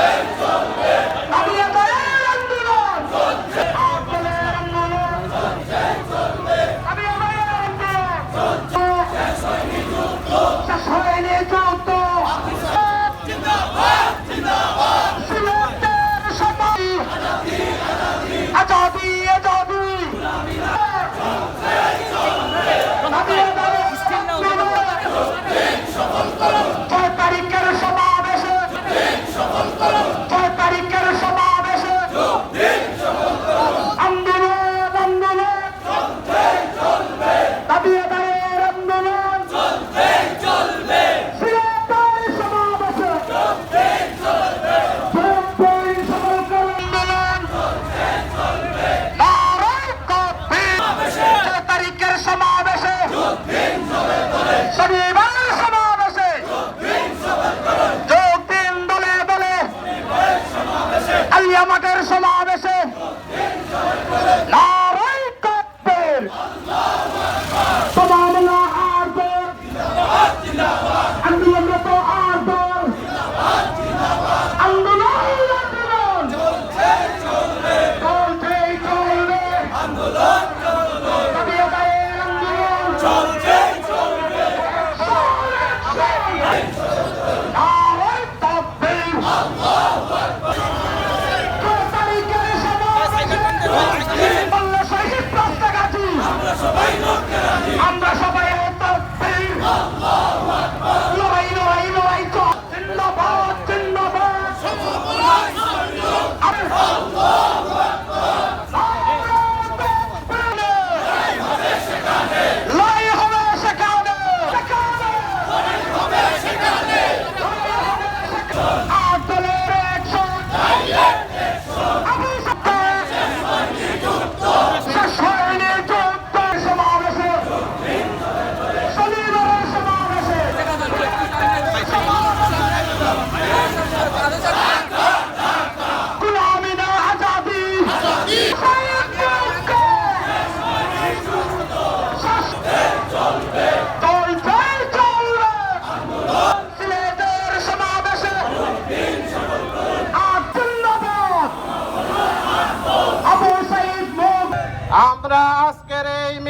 আমি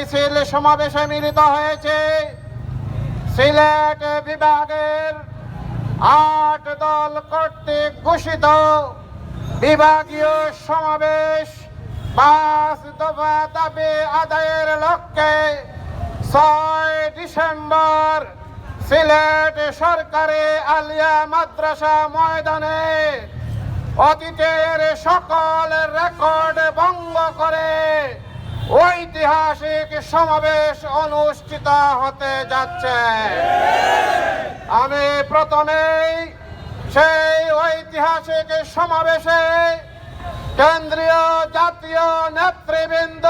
মিছিল সমাবেশে মিলিত হয়েছে। সিলেট বিভাগের আট দল কর্তৃক ঘোষিত বিভাগীয় সমাবেশ পাঁচ দফা দাবি আদায়ের লক্ষ্যে ছয় ডিসেম্বর সিলেট সরকারি আলিয়া মাদ্রাসা ময়দানে অতীতের সকল রেকর্ড ঐতিহাসিক সমাবেশ অনুষ্ঠিত হতে যাচ্ছে। আমি প্রথমেই সেই ঐতিহাসিক সমাবেশে কেন্দ্রীয় জাতীয় নেতৃবৃন্দ,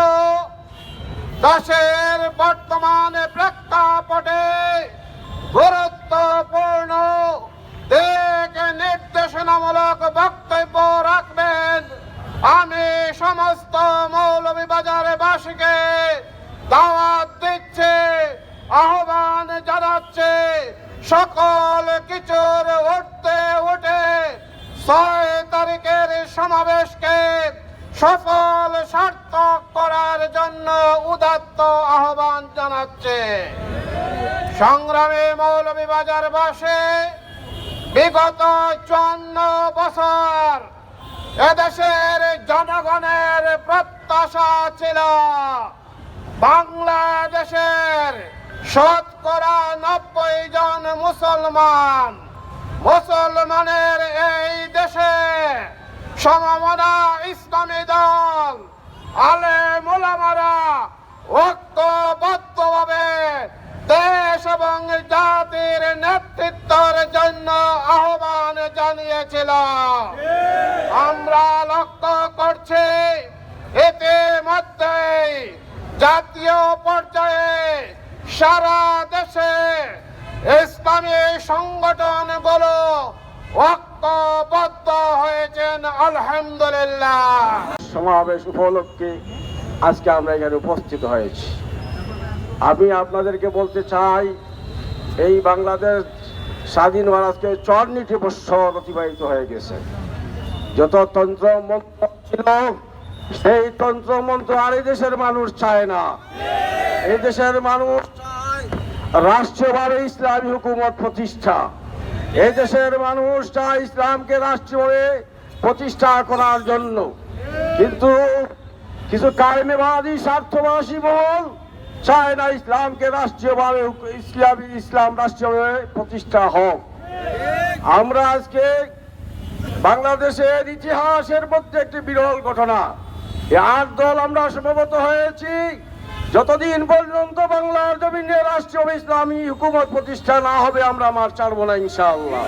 দেশের বর্তমান প্রেক্ষাপটে মৌলভীবাজারবাসীকে দাওয়াত দিচ্ছে, আহ্বান জানাচ্ছে, সকল কিছুর উঠতে উঠে ছয় তারিখের সমাবেশকে সফল সার্থক করার জন্য উদাত্ত আহ্বান জানাচ্ছে। সংগ্রামী মৌলভীবাজার বাসে বিগত চুয়ান্ন বছর এদেশের জনগণের প্রত্যাশা ছিল। বাংলাদেশের শতকরা নব্বই জন মুসলমান মুসলমানের এই দেশে সমমনা ইসলামী দল আলে মোলামারা ঐক্যবদ্ধভাবে দেশ এবং জাতির নেতৃত্বের জন্য আহ্বান জানিয়েছিল। আমরা লক্ষ্য করছি ইতিমধ্যে জাতীয় পর্যায়ে সারা দেশে ইসলামী সংগঠনগুলো ঐক্যবদ্ধ হয়েছেন, আলহামদুলিল্লাহ। সমাবেশ উপলক্ষে আজকে আমরা এখানে উপস্থিত হয়েছি। আমি আপনাদেরকে বলতে চাই, এই বাংলাদেশ স্বাধীন হওয়ার আজকে চরনিটি বৎসর অতিবাহিত হয়ে গেছে। যত তন্ত্র ছিল সেই তন্ত্র মন্ত্র আর এই দেশের মানুষ চায় না। এই দেশের মানুষ চায় রাষ্ট্রীয়ভাবে ইসলামী হুকুমত প্রতিষ্ঠা। এই দেশের মানুষ চায় ইসলামকে রাষ্ট্রীয়ভাবে প্রতিষ্ঠা করার জন্য। কিন্তু কিছু কায়েমেবাদী স্বার্থবাসী মহল চায় না ইসলামকে রাষ্ট্রীয়ভাবে ইসলামী ইসলাম রাষ্ট্রীয়ভাবে প্রতিষ্ঠা হোক। আমরা আজকে বাংলাদেশের ইতিহাসের মধ্যে একটি বিরল ঘটনা। এই আট দল আমরা সমবেত হয়েছি। যতদিন পর্যন্ত বাংলার জমিনে রাষ্ট্রীয় ইসলামী হুকুমত প্রতিষ্ঠা না হবে, আমরা মার ছাড়বো না ইনশাআল্লাহ।